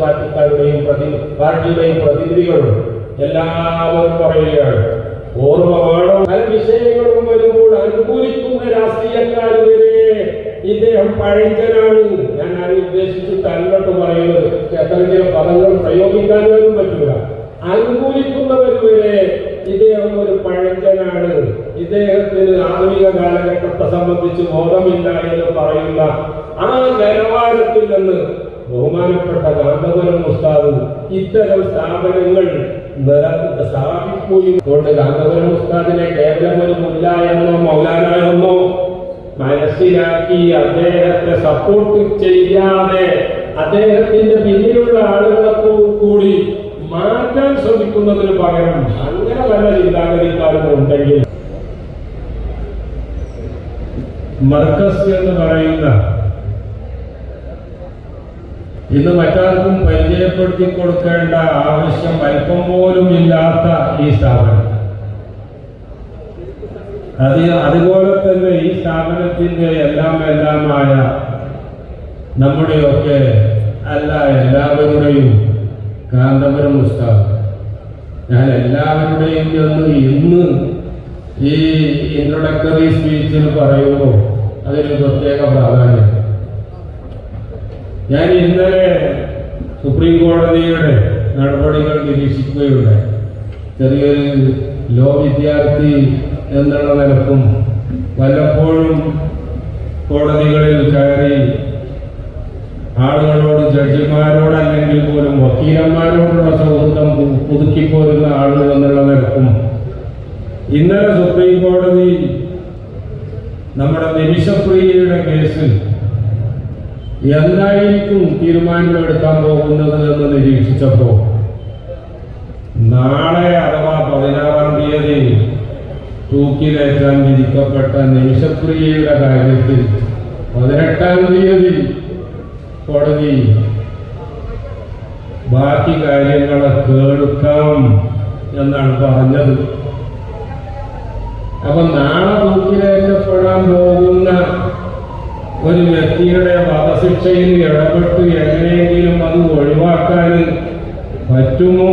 പാർട്ടിക്കാരുടെയും പ്രതി പാർട്ടിയുടെയും പ്രതിനിധികളും എല്ലാവരും പറയുകയാണ്. ഓർമ്മ വേണം വിഷയങ്ങളും വരുമ്പോൾ അനുകൂലിക്കുന്ന രാഷ്ട്രീയക്കാർ വരെ ഇദ്ദേഹം പഴഞ്ചനാണ്. ഞാൻ ആരും ഉദ്ദേശിച്ചിട്ട് അങ്ങോട്ട് പറയുന്നത്. എത്ര ചില പദങ്ങൾ പ്രയോഗിക്കാൻ പോലും പറ്റില്ല. അനുകൂലിക്കുന്നവർ വരെ ഇദ്ദേഹം ഒരു പഴഞ്ചനാണ്. ഇദ്ദേഹത്തിന് ആധുനിക കാലഘട്ടത്തെ സംബന്ധിച്ച് ബോധമില്ല എന്ന് പറയുന്ന ആ നിലവാരത്തിൽ നിന്ന് ബഹുമാനപ്പെട്ട ഗാന്ധപുരം ഉസ്താദ് ഇത്തരം സ്ഥാപനങ്ങൾ സ്ഥാപിക്കുകയും കൊണ്ട് ഗാന്ധപുരം ഉസ്താദിനെ കേവലം ഒരു എന്നോ മൗലാന എന്നോ മനസ്സിലാക്കി അദ്ദേഹത്തെ സപ്പോർട്ട് ചെയ്യാതെ അദ്ദേഹത്തിന്റെ പിന്നിലുള്ള ആളുകളൊക്കെ കൂടി മാറ്റാൻ ശ്രമിക്കുന്നതിന് പകരം അങ്ങനെ പല ചിന്താഗതിക്കാരും ഉണ്ടെങ്കിൽ മർക്കസ് എന്ന് പറയുന്ന ഇന്ന് മറ്റാർക്കും പരിചയപ്പെടുത്തി കൊടുക്കേണ്ട ആവശ്യം അല്പം പോലും ഇല്ലാത്ത ഈ സ്ഥാപനം അത് അതുപോലെ തന്നെ ഈ സ്ഥാപനത്തിന്റെ എല്ലാം എല്ലാമായ നമ്മുടെയൊക്കെ അല്ല എല്ലാവരുടെയും കാന്തപുരം ഉസ്താദ്. ഞാൻ എല്ലാവരുടെയും എന്ന് ഇന്ന് ഈ ഇൻട്രൊഡക്ടറി സ്പീച്ചിൽ പറയുമ്പോൾ അതിന് പ്രത്യേക പ്രാധാന്യം. ഞാൻ ഇന്നലെ സുപ്രീം കോടതിയുടെ നടപടികൾ നിരീക്ഷിക്കുകയുണ്ടായി. ചെറിയൊരു ലോ വിദ്യാർത്ഥി എന്നുള്ള നിലക്കും പലപ്പോഴും കോടതികളിൽ കയറി ആളുകളോട് ജഡ്ജിമാരോടല്ലെങ്കിൽ പോലും വക്കീലന്മാരോടുള്ള സൗഹൃദം പുതുക്കിപ്പോരുന്ന ആളുകൾ എന്നുള്ള നിലക്കും ഇന്നലെ സുപ്രീം കോടതി നമ്മുടെ നിമിഷപ്രിയയുടെ കേസിൽ എന്തായിരിക്കും തീരുമാനമെടുക്കാൻ പോകുന്നത് എന്ന് നിരീക്ഷിച്ചപ്പോൾ നാളെ അഥവാ പതിനാറാം തീയതി തൂക്കിലേറ്റാൻ വിധിക്കപ്പെട്ട നിമിഷപ്രിയയുടെ കാര്യത്തിൽ പതിനെട്ടാം തീയതി കോടതി ബാക്കി കാര്യങ്ങളെ കേൾക്കാം എന്നാണ് പറഞ്ഞത്. അപ്പൊ നാളെ തൂക്കിലേറ്റപ്പെടാൻ പോകുന്ന ഒരു വ്യക്തിയുടെ വധശിക്ഷയിൽ ഇടപെട്ട് എങ്ങനെയെങ്കിലും അത് ഒഴിവാക്കാൻ പറ്റുമോ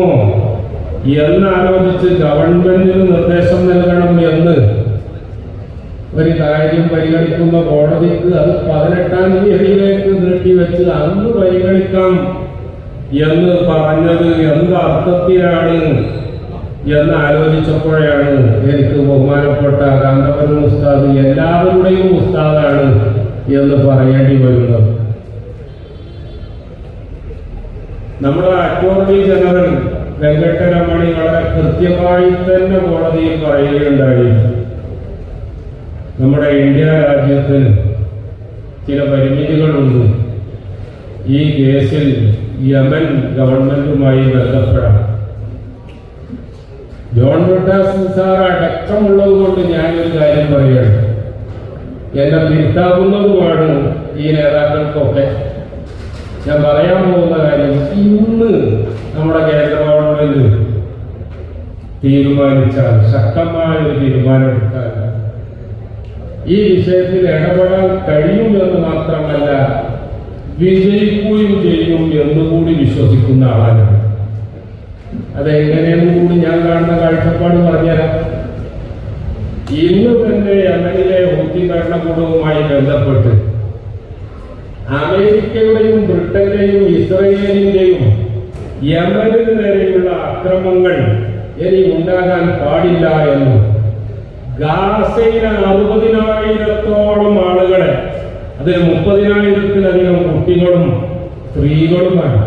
എന്നാലോചിച്ച് ഗവൺമെന്റിന് നിർദ്ദേശം നൽകണം എന്ന്. ഒരു കാര്യം പരിഗണിക്കുന്ന കോടതിക്ക് അത് പതിനെട്ടാം തീയതിയിലേക്ക് നീട്ടിവെച്ച് അന്ന് പരിഗണിക്കാം എന്ന് പറഞ്ഞത് എന്ത് അർത്ഥത്തിലാണ് എന്ന് ആലോചിച്ചപ്പോഴാണ് എനിക്ക് ബഹുമാനപ്പെട്ട കാന്തപുരം ഉസ്താദ് എല്ലാവരുടെയും ഉസ്താദാണ് എന്ന് പറയേണ്ടി വരുന്നത് നമ്മുടെ അറ്റോർണി ജനറൽ വെങ്കട്ടരമണി വളരെ കൃത്യമായി തന്നെ കോടതിയിൽ പറയുകയുണ്ടായി. നമ്മുടെ ഇന്ത്യ രാജ്യത്തിൽ ചില പരിമിതികളുണ്ട്. ഈ കേസിൽ യമൻ ഗവൺമെന്റുമായി ബന്ധപ്പെടാം. ജോൺ ബ്രിട്ടാസ് സാർ അടക്കമുള്ളത് കൊണ്ട് ഞാനൊരു കാര്യം പറയുകയാണ് എന്നെ തിരുത്താവുന്നതുമാണ് ഈ നേതാക്കൾക്കൊക്കെ ഞാൻ പറയാൻ പോകുന്ന കാര്യം ഇന്ന് നമ്മുടെ കേന്ദ്ര ഗവൺമെന്റ് തീരുമാനിച്ചാൽ ശക്തമായ ഒരു തീരുമാനം എടുത്താൽ ഈ വിഷയത്തിൽ ഇടപെടാൻ കഴിയുമെന്ന് മാത്രമല്ല വിജയിക്കുകയും ചെയ്യും എന്നുകൂടി വിശ്വസിക്കുന്ന ആളാണ്. അതെങ്ങനെയെന്ന് കൂടി ഞാൻ കാണുന്ന കാഴ്ചപ്പാട് പറഞ്ഞുതരാം ഇന്ന് തന്നെ യമനിലെ ഹൂത്തി ഭരണകൂടവുമായി ബന്ധപ്പെട്ട് അമേരിക്കയുടെയും ബ്രിട്ടന്റെയും ഇസ്രയേലിന്റെയും യമനിന് നേരെയുള്ള അക്രമങ്ങൾ ഇനി ഉണ്ടാകാൻ പാടില്ല എന്നും ഗാസയിലെ അറുപതിനായിരത്തോളം ആളുകളെ അതിൽ മുപ്പതിനായിരത്തിലധികം കുട്ടികളും സ്ത്രീകളുമാണ്.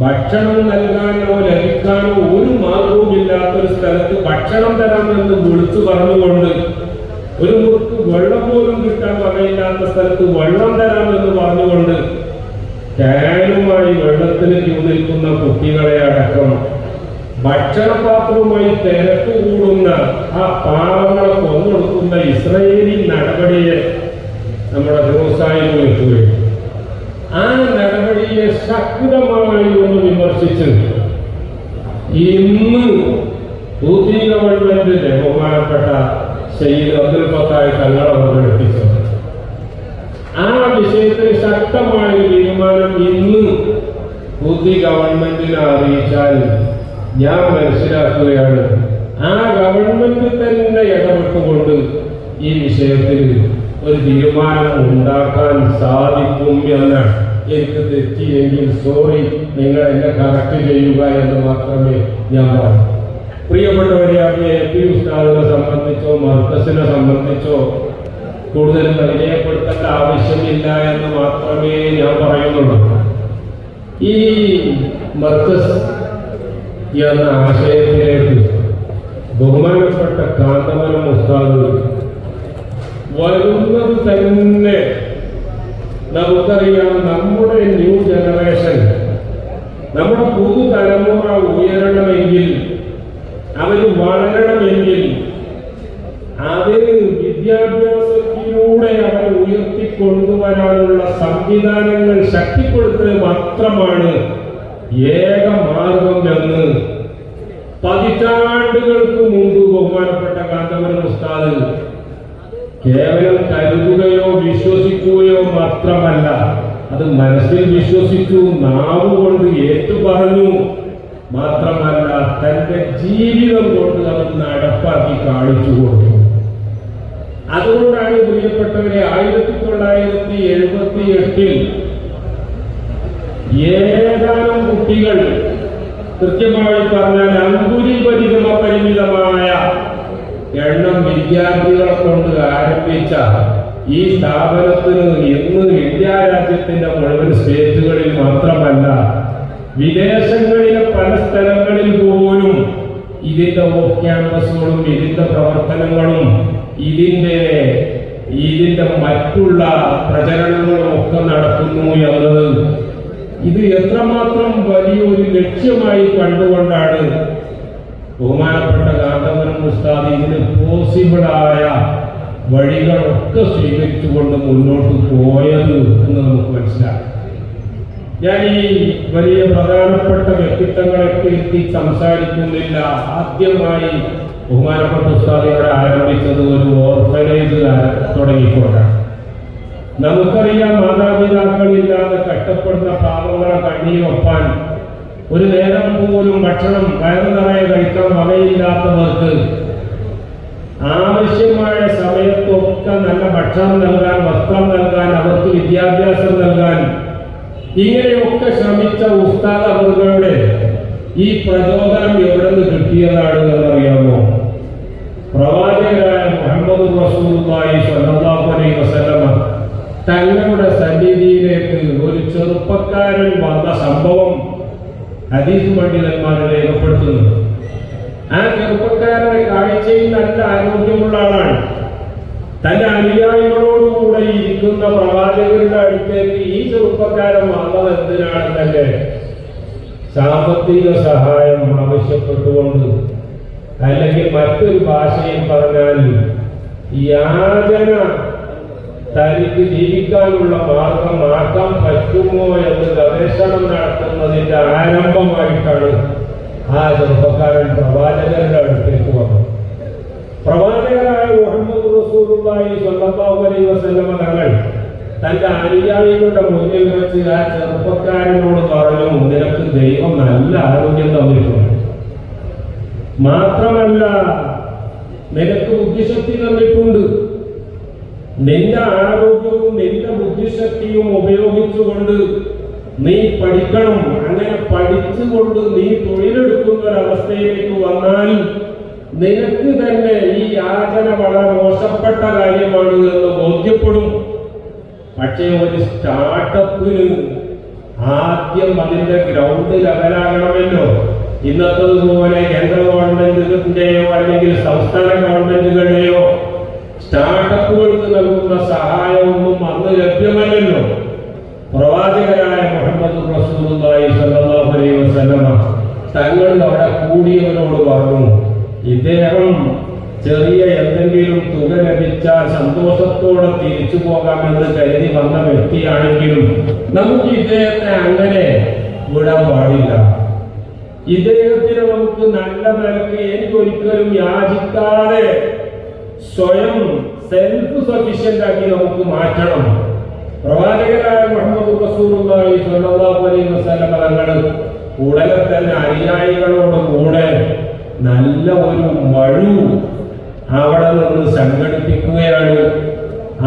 ഭക്ഷണം നൽകാനോ ലഭിക്കാനോ ഒരു മാർഗവും ഇല്ലാത്തൊരു സ്ഥലത്ത് ഭക്ഷണം തരാമെന്ന് വിളിച്ചു പറഞ്ഞുകൊണ്ട് ഒരു മുറുക്ക് വെള്ളം പോലും കിട്ടാൻ വകയില്ലാത്ത സ്ഥലത്ത് വെള്ളം തരാമെന്ന് പറഞ്ഞുകൊണ്ട് കാനുമായി വെള്ളത്തിന് ക്യൂ നിൽക്കുന്ന കുട്ടികളെ അടക്കം ഭക്ഷണപാത്രവുമായി തിരക്ക് കൂടുന്ന ആ പാവങ്ങളെ കൊന്നൊടുക്കുന്ന ഇസ്രയേലി നടപടിയെ നമ്മുടെ ദിവസായി വിളിക്കുകയും ആ നടപടിയെ ശക്തമായി ഒന്ന് വിമർശിച്ച് ഇന്ന് പുതിയ ഗവൺമെന്റിന്റെ ബഹുമാനപ്പെട്ട ശൈലി അബ്ദുൽ ഫത്തായി തങ്ങളെ അവതരിപ്പിച്ചത് ആ വിഷയത്തിൽ ശക്തമായ തീരുമാനം ഇന്ന് പുതിയ ഗവൺമെന്റിനെ അറിയിച്ചാൽ ഞാൻ മനസ്സിലാക്കുകയാണ് ആ ഗവൺമെന്റ് തന്നെ ഇടപെട്ടുകൊണ്ട് ഈ വിഷയത്തിൽ ഒരു തീരുമാനം ഉണ്ടാക്കാൻ സാധിക്കും എന്ന് എനിക്ക് തെറ്റിയെങ്കിൽ സോറി നിങ്ങൾ എന്നെ കറക്റ്റ് ചെയ്യുക എന്ന് മാത്രമേ ഞാൻ പറയൂ. പ്രിയപ്പെട്ടവരെ അത് എ പി ഉസ്താദിനെ സംബന്ധിച്ചോ മർക്കസിനെ സംബന്ധിച്ചോ കൂടുതൽ പരിചയപ്പെടുത്തേണ്ട ആവശ്യമില്ല എന്ന് മാത്രമേ ഞാൻ പറയുന്നുള്ളൂ. ഈ മർക്കസ് എന്ന ആശയത്തിലേക്ക് ബഹുമാനപ്പെട്ട കാന്തമനം ഉസ്താദ് വരുന്നത് തന്നെ നമുക്കറിയാം നമ്മുടെ ന്യൂ ജനറേഷൻ നമ്മുടെ പുതുതലമുറ ഉയരണമെങ്കിൽ അവർ വളരണമെങ്കിൽ അതിന് വിദ്യാഭ്യാസത്തിലൂടെ അവരെ ഉയർത്തിക്കൊണ്ടുവരാനുള്ള സംവിധാനങ്ങൾ ശക്തിപ്പെടുത്തുക മാത്രമാണ് ഏക മാർഗം എന്ന് പതിറ്റാണ്ടുകൾക്ക് മുമ്പ് ബഹുമാനപ്പെട്ട കാന്തപുരം ഉസ്താദ് കേവലം കരുതുകയോ വിശ്വസിക്കുകയോ മാത്രമല്ല അത് മനസ്സിൽ വിശ്വസിച്ചു നാവ് കൊണ്ട് ഏറ്റു പറഞ്ഞു. മാത്രമല്ല തന്റെ ജീവിതം കൊണ്ട് അത് നടപ്പാക്കി കാണിച്ചു കൊടുത്തു. അതുകൊണ്ടാണ് പ്രിയപ്പെട്ടവരെ ആയിരത്തി തൊള്ളായിരത്തി എഴുപത്തി എട്ടിൽ ഏതാനും കുട്ടികൾ കൃത്യമായി പറഞ്ഞാൽ അങ്കുരി പരിഗമ പരിമിതമായ എണ്ണം വിദ്യാർത്ഥികളെ കൊണ്ട് ആരംഭിച്ച ഈ സ്ഥാപനത്തിന് ഇന്ന് വിദ്യാരാജ്യത്തിന്റെ മുഴുവൻ സ്റ്റേറ്റുകളിൽ മാത്രമല്ല വിദേശങ്ങളിലെ പല സ്ഥലങ്ങളിൽ പോലും ഇതിന്റെ ഓഫ് ക്യാമ്പസുകളും ഇതിന്റെ പ്രവർത്തനങ്ങളും ഇതിന്റെ ഇതിന്റെ മറ്റുള്ള പ്രചരണങ്ങളും ഒക്കെ നടക്കുന്നു എന്നത് ഇത് എത്രമാത്രം വലിയൊരു ലക്ഷ്യമായി കണ്ടുകൊണ്ടാണ് ബഹുമാനപ്പെട്ട കാന്തപുരം ഉസ്താദ് പോസിബിളായ വഴികളൊക്കെ സ്വീകരിച്ചുകൊണ്ട് മുന്നോട്ട് പോയത് എന്ന് നമുക്ക് മനസ്സിലാക്കാം. ഞാൻ ഈ വലിയ പ്രധാനപ്പെട്ട വ്യക്തിത്വങ്ങളൊക്കെ എത്തി സംസാരിക്കുന്നില്ല. ആദ്യമായി ബഹുമാനപ്പെട്ട ഉസ്താദികളെ ആരംഭിച്ചത് ഒരു ഓർഫനേജ് തുടങ്ങിക്കൊണ്ടാണ്. നമുക്കറിയാം മാതാപിതാക്കളില്ലാതെ കഷ്ടപ്പെടുന്ന പാവങ്ങളെ കണ്ണീരൊപ്പാൻ ഒരു നേരം പോലും ഭക്ഷണം കയറു നിറയെ കഴിക്കാൻ വകയില്ലാത്തവർക്ക് ആവശ്യമായ സമയത്തൊക്കെ നല്ല ഭക്ഷണം നൽകാൻ വസ്ത്രം നൽകാൻ അവർക്ക് വിദ്യാഭ്യാസം നൽകാൻ ഇങ്ങനെയൊക്കെ ശ്രമിച്ച ഉസ്താദ് ഈ പ്രചോദനം എവിടെ നിന്ന് കിട്ടിയതാണ് എന്നറിയാമോ? പ്രവാചകരായ മുഹമ്മദ് റസൂലുള്ളാഹി സ്വല്ലല്ലാഹു അലൈഹി തങ്ങളുടെ സന്നിധിയിലേക്ക് ഒരു ചെറുപ്പക്കാരൻ വന്ന സംഭവം ഹദീസ് പണ്ഡിതന്മാർ രേഖപ്പെടുത്തുന്നു. ആ ചെറുപ്പക്കാരനെ കാഴ്ചയിൽ നല്ല ആരോഗ്യമുള്ള ആളാണ്. തന്റെ അനുയായികളോടുകൂടെ ഇരിക്കുന്ന പ്രവാചകരുടെ അടുത്തേക്ക് ഈ ചെറുപ്പക്കാരൻ വന്നത് എന്തിനാണെന്നല്ലേ സാമ്പത്തിക സഹായം ആവശ്യപ്പെട്ടുകൊണ്ട്. അല്ലെങ്കിൽ മറ്റൊരു ഭാഷയിൽ പറഞ്ഞാൽ യാചന തനിക്ക് ജീവിക്കാനുള്ള മാർഗം ആക്കാൻ പറ്റുമോ എന്ന് ഗവേഷണം നടത്തുന്നതിന്റെ ആരംഭമായിട്ടാണ് ആ ചെറുപ്പക്കാരൻ പ്രവാചകരുടെ അടുത്തേക്ക് വന്നത്. പ്രവാചകരായ മുഹമ്മദ് റസൂലുള്ളാഹി സ്വല്ലല്ലാഹു അലൈഹി വസല്ലമ തങ്ങൾ തന്റെ അനുയായികളുടെ മുന്നിൽ വെച്ച് ആ ചെറുപ്പക്കാരനോട് പറഞ്ഞു നിനക്ക് ദൈവം നല്ല ആരോഗ്യം തന്നിട്ടുണ്ട്. മാത്രമല്ല നിനക്ക് ബുദ്ധിശക്തി തന്നിട്ടുണ്ട്. നിന്റെ ആരോഗ്യവും നിന്റെ ബുദ്ധിശക്തിയും ഉപയോഗിച്ചുകൊണ്ട് നീ പഠിക്കണം. അങ്ങനെ പഠിച്ചുകൊണ്ട് നീ തൊഴിലെടുക്കുന്ന ഒരവസ്ഥയിലേക്ക് വന്നാൽ നിനക്ക് തന്നെ ഈ യാചന വളരെ മോശപ്പെട്ട കാര്യമാണ് എന്ന് ബോധ്യപ്പെടും. പക്ഷേ ഒരു സ്റ്റാർട്ടപ്പിന് ആദ്യം അതിന്റെ ഗ്രൗണ്ട് ലെവലാകണമല്ലോ. ഇന്നത്തതുപോലെ കേന്ദ്ര ഗവൺമെന്റിന്റെയോ അല്ലെങ്കിൽ സംസ്ഥാന ഗവൺമെന്റുകളുടെയോ സ്റ്റാർട്ടപ്പുകൾക്ക് നൽകുന്ന സഹായമൊന്നും അന്ന് ലഭ്യമല്ലല്ലോ. പ്രവാചകനായ മുഹമ്മദ് റസൂലുള്ളാഹി അലൈഹി വസല്ലമ അവിടെ കൂടിയവരോട് പറഞ്ഞു ഇദ്ദേഹം ചെറിയ എന്തെങ്കിലും തുക ലഭിച്ചാൽ സന്തോഷത്തോടെ തിരിച്ചു പോകാമെന്ന് കരുതി വന്ന വ്യക്തിയാണെങ്കിലും നമുക്ക് ഇദ്ദേഹത്തെ അങ്ങനെ വിടാൻ പാടില്ല. ഇദ്ദേഹത്തിന് നമുക്ക് നല്ല നിലയ്ക്ക് എനിക്കൊരിക്കലും യാചിക്കാതെ സ്വയം സെൽഫ് സഫീഷ്യന്റ് ആക്കി നമുക്ക് മാറ്റണം. പ്രവാചകനായ മുഹമ്മദ് റസൂലുള്ളാഹി സ്വല്ലല്ലാഹു അലൈഹി വസല്ലം തങ്ങൾ ഉടനെ തന്നെ അനുയായികളോട് കൂടെ നല്ല ഒരു മഴു അവിടെ നിന്ന് സംഘടിപ്പിക്കുകയാണ്.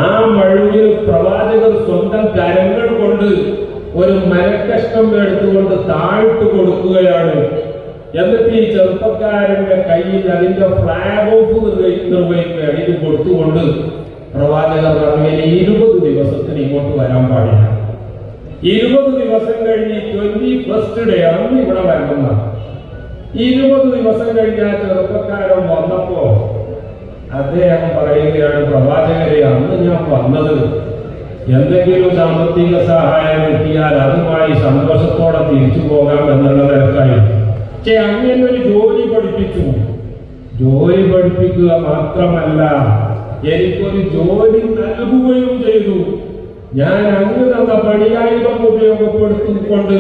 ആ മഴുവിൽ പ്രവാചകർ സ്വന്തം കരങ്ങൾ കൊണ്ട് ഒരു മരക്കഷ്ണം എടുത്തുകൊണ്ട് താഴ്ത്തു കൊടുക്കുകയാണ്. എന്നിട്ട് ഈ ചെറുപ്പക്കാരന്റെ കയ്യിൽ അതിന്റെ ഫ്ലാഗ് ഓഫ് നിർവഹിക്കുകയാണ് ഇത് കൊടുത്തുകൊണ്ട് പ്രവാചകർ പറഞ്ഞു "ഇനി ഇരുപത് ദിവസത്തിന് ഇങ്ങോട്ട് വരാൻ പാടില്ല. ഇരുപത് ദിവസം കഴിഞ്ഞ് ട്വന്റി ഫസ്റ്റ് ഡേ ആണ് ഇവിടെ വരണമെന്നാണ് ഇരുപത് ദിവസം കഴിഞ്ഞ് ആ ചെറുപ്പക്കാരൻ വന്നപ്പോ അദ്ദേഹം പറയുകയാണ് പ്രവാചകരെ അന്ന് ഞാൻ വന്നത് എന്തെങ്കിലും സാമ്പത്തിക സഹായം കിട്ടിയാൽ അതുമായി സന്തോഷത്തോടെ തിരിച്ചു പോകാം എന്നുള്ള നിരക്കായി പക്ഷെ അങ്ങനെ ഒരു ജോലി പഠിപ്പിച്ചു. ജോലി പഠിപ്പിക്കുക മാത്രമല്ല എനിക്കൊരു ജോലി നൽകുകയും ചെയ്തു. ഞാൻ അങ്ങ് തന്ന പണിയായുധം ഉപയോഗപ്പെടുത്തിക്കൊണ്ട്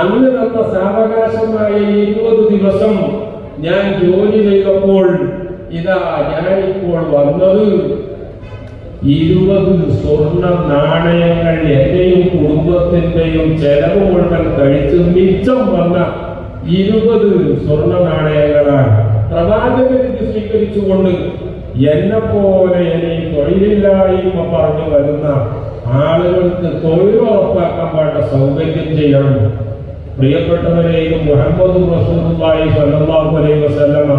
അങ്ങ് തന്ന സാവകാശമായ ഇരുപത് ദിവസം ഞാൻ ജോലി ചെയ്തപ്പോൾ ഇതാ ഞാനിപ്പോൾ വന്നത്. ഇരുപത് സ്വർണ നാണയങ്ങൾ എന്റെയും കുടുംബത്തിന്റെയും ചെലവ് മുഴുവൻ കഴിച്ച് മിച്ചം വന്ന ഇരുപത് സ്വർണ നാണയങ്ങളാണ്. പ്രവാചകൻ ഇത് സ്വീകരിച്ചുകൊണ്ട് എന്നെ പോലെ ഇനി തൊഴിലില്ലായ്മ പറഞ്ഞു വരുന്ന ആളുകൾക്ക് തൊഴിലുറപ്പാക്കാൻ വേണ്ട സൗകര്യം ചെയ്യണം. പ്രിയപ്പെട്ടവരെയും മുഹമ്മദ് റസൂലുള്ളാഹി സ്വല്ലല്ലാഹു അലൈഹി വസല്ലമ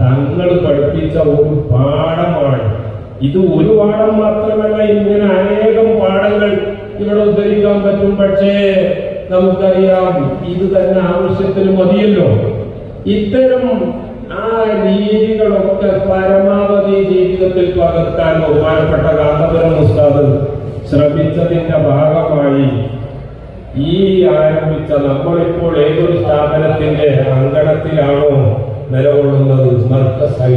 തങ്ങൾ പഠിപ്പിച്ച ഒരു പാഠമാണ്. ഇത് ഒരു പാഠം മാത്രമല്ല ഇങ്ങനെ അനേകം പാഠങ്ങൾ ഇവിടെ ഉദ്ധരിക്കാൻ പറ്റും. പക്ഷേ നമുക്കറിയാം ഇത് തന്നെ ആവശ്യത്തിന് മതിയല്ലോ. ഇത്തരം ആ രീതികളൊക്കെ പരമാവധി ജീവിതത്തിൽ പകർത്താൻ ബഹുമാനപ്പെട്ട കാന്തപുരം ഉസ്താദ് ശ്രമിച്ചതിന്റെ ഭാഗമായി ഈ ആരംഭിച്ച നമ്മളിപ്പോൾ ഏതൊരു സ്ഥാപനത്തിന്റെ അങ്കണത്തിലാണോ നിലകൊള്ളുന്നത് മർക്കസ്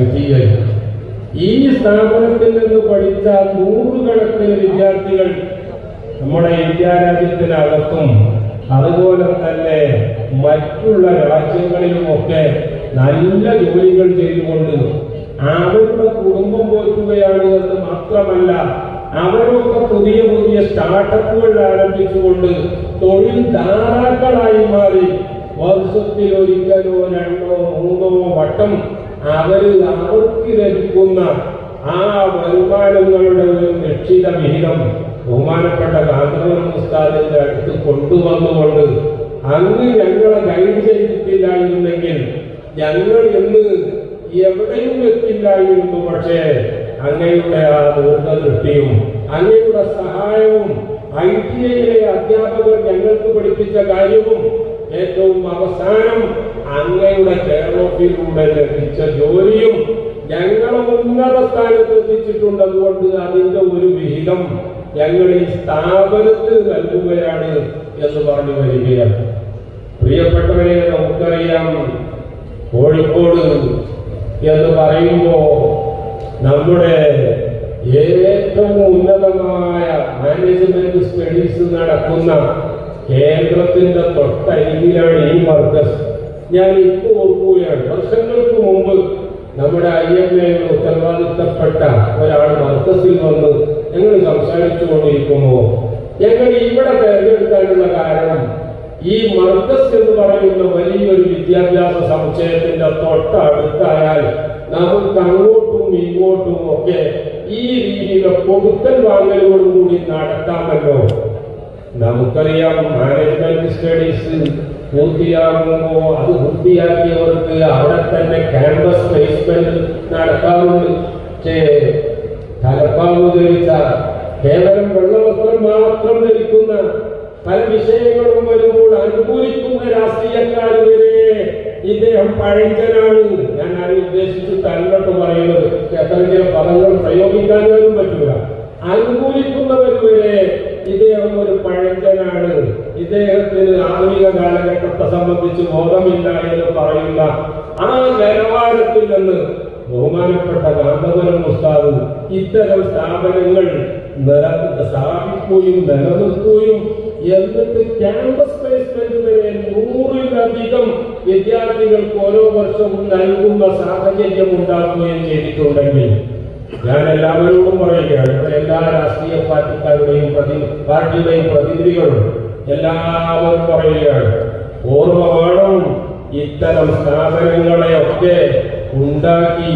ഈ സ്ഥാപനത്തിൽ നിന്ന് പഠിച്ച നൂറുകണക്കിന് വിദ്യാർത്ഥികൾ നമ്മുടെ ഇന്ത്യ രാജ്യത്തിനകത്തും അതുപോലെ തന്നെ മറ്റുള്ള രാജ്യങ്ങളിലുമൊക്കെ നല്ല ജോലികൾ ചെയ്തുകൊണ്ട് അവരുടെ കുടുംബം പോറ്റുകയാണ് എന്ന് മാത്രമല്ല അവരൊക്കെ പുതിയ പുതിയ സ്റ്റാർട്ടപ്പുകൾ ആരംഭിച്ചുകൊണ്ട് തൊഴിൽ ദാതാക്കളായി മാറി. വർഷത്തിൽ ഒരിക്കലോ രണ്ടോ മൂന്നോ വട്ടം അവർ അവർക്ക് ലഭിക്കുന്ന ആ വരുമാനങ്ങളുടെ ഒരു നിശ്ചിത വിഹിതം ബഹുമാനപ്പെട്ട ഗാന്ധവൻ ഉസ്താദിന്റെ അടുത്ത് കൊണ്ടുവന്നുകൊണ്ട് അന്ന് ഞങ്ങളെ ഗൈഡ് ചെയ്തിട്ടില്ലായിരുന്നെങ്കിൽ ഞങ്ങൾ ഇന്ന് എവിടെയും എത്തില്ലായിരുന്നു പക്ഷേ അങ്ങയുടെ ആ ദീർഘദൃഷ്ടിയും അങ്ങയുടെ സഹായവും ഐ ടി ഐയിലെ അധ്യാപകർ ഞങ്ങൾക്ക് പഠിപ്പിച്ച കാര്യവും ഏറ്റവും അവസാനം അങ്ങയുടെ ഓഫിലൂടെ ലഭിച്ച ജോലിയും ഞങ്ങളെ ഉന്നത സ്ഥാനത്ത് എത്തിച്ചിട്ടുണ്ട്. അതുകൊണ്ട് അതിന്റെ ഒരു വിഹിതം ഞങ്ങൾ ഈ സ്ഥാപനത്തിൽ നൽകുകയാണ് എന്ന് പറഞ്ഞു വരികയാണ്. പ്രിയപ്പെട്ടവരെ നമുക്കറിയാം കോഴിക്കോട് എന്ന് പറയുമ്പോ നമ്മുടെ ഏറ്റവും ഉന്നതമായ മാനേജ്മെന്റ് സ്റ്റഡീസ് നടക്കുന്ന കേന്ദ്രത്തിന്റെ തൊട്ടരികിലാണ് ഈ മർക്കസ് ഞാൻ ഇപ്പോൾ ഓർക്കുകയാണ്. വർഷങ്ങൾക്ക് മുമ്പ് നമ്മുടെ ഐ എം എയുടെ ഉത്തരവാദിത്തപ്പെട്ട ഒരാൾ മർക്കസിൽ വന്ന് ഞങ്ങൾ സംസാരിച്ചു കൊണ്ടിരിക്കുമ്പോൾ ഞങ്ങൾ ഇവിടെ തിരഞ്ഞെടുക്കാനുള്ള കാരണം ഈ മർക്കസ് എന്ന് പറയുന്ന വലിയൊരു വിദ്യാഭ്യാസ സമുച്ചയത്തിന്റെ തൊട്ടടുത്തായാൽ നമുക്ക് അങ്ങോട്ടും ഇങ്ങോട്ടും ഒക്കെ ഈ രീതിയിലെ കൊടുക്കൽ വാങ്ങലോടും കൂടി നടത്താമല്ലോ. നമുക്കറിയാം മാനേജ്മെന്റ് സ്റ്റഡീസ് പൂർത്തിയാകുമ്പോ അത് പൂർത്തിയാക്കിയവർക്ക് അവിടെ തന്നെ ക്യാമ്പസ് പ്ലേസ്മെന്റ് നടത്താറുണ്ട്. തലപ്പാവ് ധരിച്ച കേവലം വെള്ളവസ്ത്രം മാത്രം ധരിക്കുന്ന പല വിഷയങ്ങളും വരുമ്പോൾ അനുകൂലിക്കുന്ന രാഷ്ട്രീയക്കാർ വരെ ഇദ്ദേഹം പഴഞ്ചനാണ്. ഞാൻ ആരും ഉദ്ദേശിച്ചിട്ട് അല്ലട്ട് പറയുന്നത്. എത്ര ചില പദങ്ങൾ പ്രയോഗിക്കാനും പറ്റില്ല അനുകൂലിക്കുന്നവർ വരെ ഇദ്ദേഹം ഒരു പഴഞ്ചനാണ്. ഇദ്ദേഹത്തിന് ആധുനിക കാലഘട്ടത്തെ സംബന്ധിച്ച് ബോധമില്ല എന്ന് പറയുന്ന ആ നിലവാരത്തിൽ നിന്ന് ബഹുമാനപ്പെട്ട കാന്തപുരം ഉസ്താദ് ഇത്തരം സ്ഥാപനങ്ങൾ സ്ഥാപിക്കുകയും നിലനിർത്തുകയും എന്നിട്ട് ക്യാമ്പസ് പ്ലേസ്മെന്റ് വരെ നൂറിലധികം വിദ്യാർത്ഥികൾക്ക് ഓരോ വർഷവും നൽകുന്ന സാഹചര്യം ഉണ്ടാക്കുകയും ചെയ്തിട്ടുണ്ടെങ്കിൽ ഞാൻ എല്ലാവരോടും പറയുകയാണ് ഇവിടെ എല്ലാ രാഷ്ട്രീയ പാർട്ടിക്കാരുടെയും പ്രതി പാർട്ടിയുടെയും പ്രതിനിധികളും എല്ലാവരും പറയുകയാണ് ഓർമ്മ വേണം ഇത്തരം സ്ഥാപനങ്ങളെയൊക്കെ ഉണ്ടാക്കി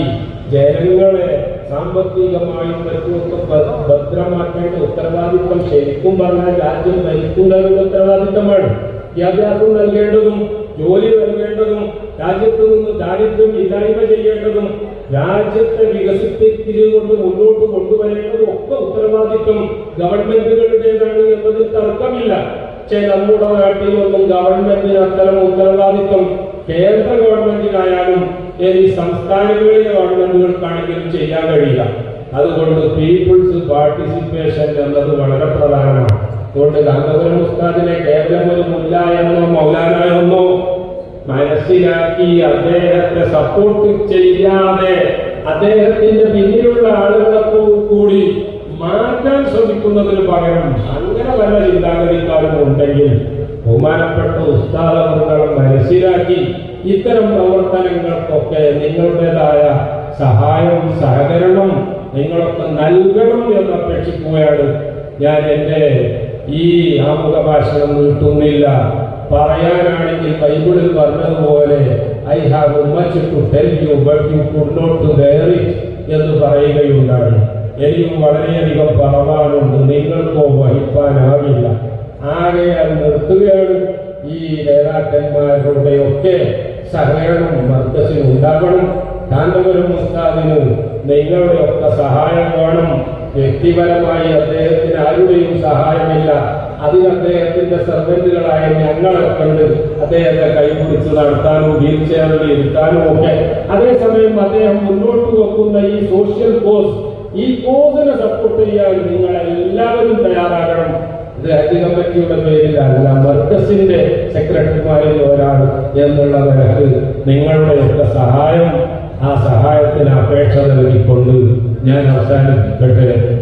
ജനങ്ങളെ സാമ്പത്തികമായും മറ്റുമൊക്കെ ഭദ്രമാക്കേണ്ട ഉത്തരവാദിത്വം ശരിക്കും പറഞ്ഞാൽ രാജ്യം ഭരിക്കുന്നവരുടെ ഉത്തരവാദിത്തമാണ് വിദ്യാഭ്യാസം നൽകേണ്ടതും ജോലി നൽകേണ്ടതും രാജ്യത്ത് നിന്ന് ദാരിദ്ര്യം ഇല്ലായ്മ ചെയ്യേണ്ടതും രാജ്യത്തെ വികസിപ്പിച്ചുകൊണ്ട് മുന്നോട്ട് കൊണ്ടുവരേണ്ടതും ഒക്കെ ഉത്തരവാദിത്വം ഗവൺമെന്റുകളുടേതാണ് എന്നതിൽ തർക്കമില്ല. പക്ഷേ നമ്മുടെ നാട്ടിലൊന്നും ഗവൺമെന്റിന് അത്തരം ഉത്തരവാദിത്വം കേന്ദ്ര ഗവൺമെന്റിനായാലും ഈ സംസ്ഥാനങ്ങളിലെ ഗവൺമെന്റുകൾക്കാണെങ്കിലും ചെയ്യാൻ കഴിയില്ല. അതുകൊണ്ട് പീപ്പിൾസ് പാർട്ടിസിപ്പേഷൻ എന്നത് വളരെ പ്രധാനമാണ്. അതുകൊണ്ട് ഗംഗപുരം ഉസ്താദിനെ കേവലം ഒരു മുല്ല എന്നോ മൗലാന എന്നോ മനസ്സിലാക്കി അദ്ദേഹത്തെ സപ്പോർട്ട് ചെയ്യാതെ അദ്ദേഹത്തിന്റെ പിന്നിലുള്ള ആളുകളെ കൂടി മാറ്റാൻ ശ്രമിക്കുന്നതിന് പകരം അങ്ങനെ പല ചിന്താഗതിക്കാരും ഉണ്ടെങ്കിൽ ബഹുമാനപ്പെട്ട ഉസ്താദവർഗം മനസ്സിലാക്കി ഇത്തരം പ്രവർത്തനങ്ങൾക്കൊക്കെ നിങ്ങളുടേതായ സഹായവും സഹകരണവും നിങ്ങളൊക്കെ നൽകണം എന്ന് അപേക്ഷിക്കുകയാണ്. ഞാൻ എന്റെ ഈ ആമുഖ ഭാഷണം നീട്ടുന്നില്ല. പറയാനാണെങ്കിൽ ബൈബിളിൽ പറഞ്ഞതുപോലെ I have much to tell you but you could not bear it എന്ന് പറയുകയുണ്ടായി. എനിക്കും വളരെയധികം പറവാനുണ്ട്. നിങ്ങൾക്കോ വഹിപ്പാനാവില്ല. ആകെയാൽ നിർത്തുകയാണ്. ഈ നേതാക്കന്മാരുടെയൊക്കെ സഹകരണം മർക്കസിന് ഉണ്ടാകണം കാന്തപുരം നിങ്ങളുടെ ഒക്കെ സഹായം വേണം. വ്യക്തിപരമായി അദ്ദേഹത്തിന് ആരുടെയും സഹായമില്ല. അതിന് അദ്ദേഹത്തിന്റെ സർവന്റുകളായ ഞങ്ങളെ കണ്ട് അദ്ദേഹത്തെ കൈപിടിച്ച് നടത്താനും വീൽ ചെയറിൽ ഇരുത്താനും ഒക്കെ. അതേസമയം അദ്ദേഹം മുന്നോട്ട് വെക്കുന്ന ഈ സോഷ്യൽ കോസ് ഈ കോസിനെ സപ്പോർട്ട് ചെയ്യാൻ നിങ്ങൾ എല്ലാവരും തയ്യാറാകണം. ഹജ്ജ് കമ്മിറ്റിയുടെ പേരിലല്ല മർക്കസിന്റെ സെക്രട്ടറിമാരിൽ ഒരാൾ എന്നുള്ള നിലയ്ക്ക് നിങ്ങളുടെയൊക്കെ സഹായം ആ സഹായത്തിന് അപേക്ഷ നൽകിക്കൊണ്ട് ഞാൻ അവസാനിപ്പിക്കട്ടെ